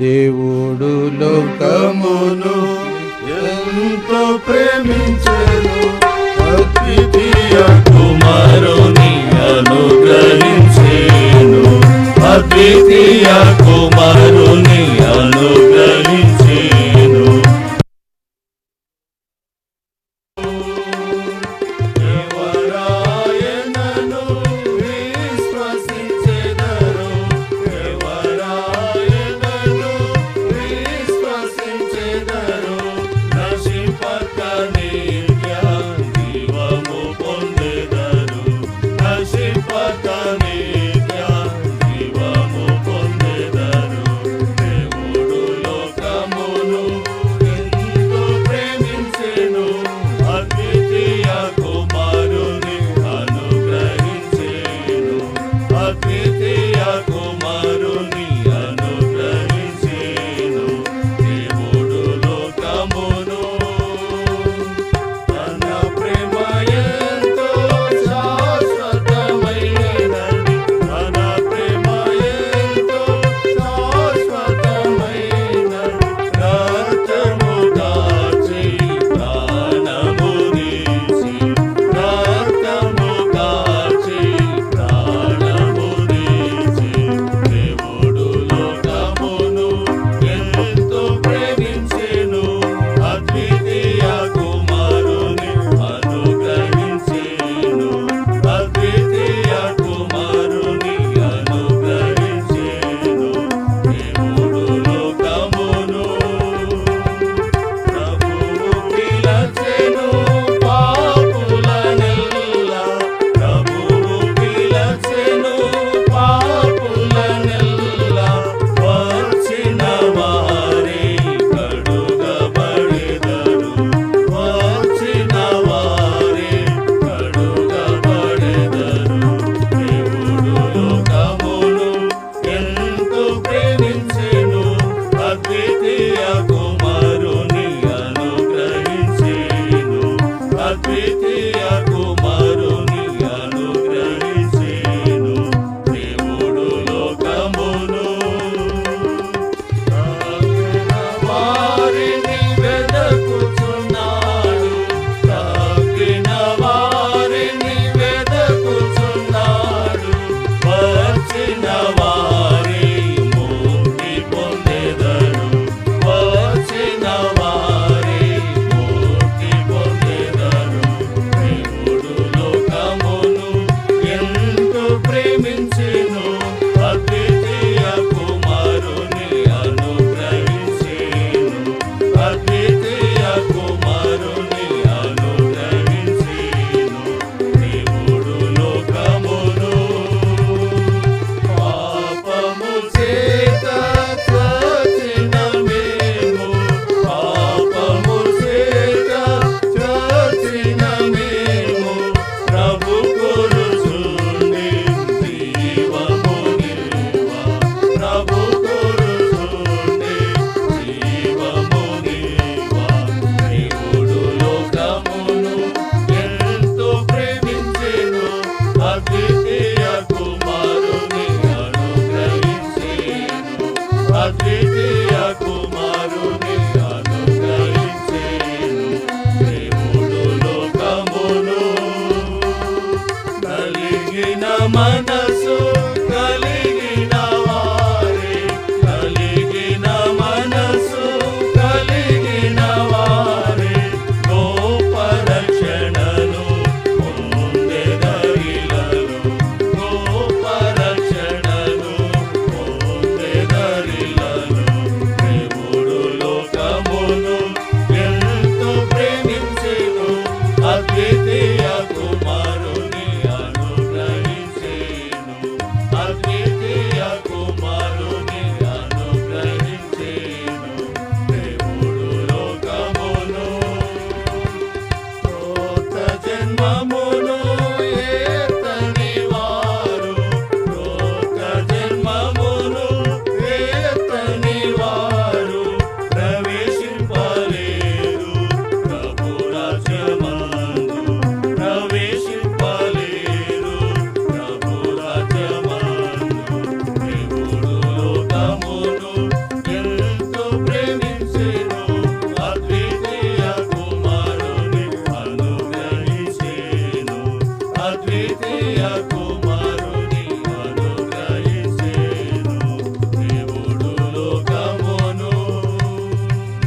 దేవుడు లోకమును ఎంతో ప్రేమించను. అతిథియ కుమారుని అనుగ్రహించేను అతిథియ కుమారు I'll. तृतीया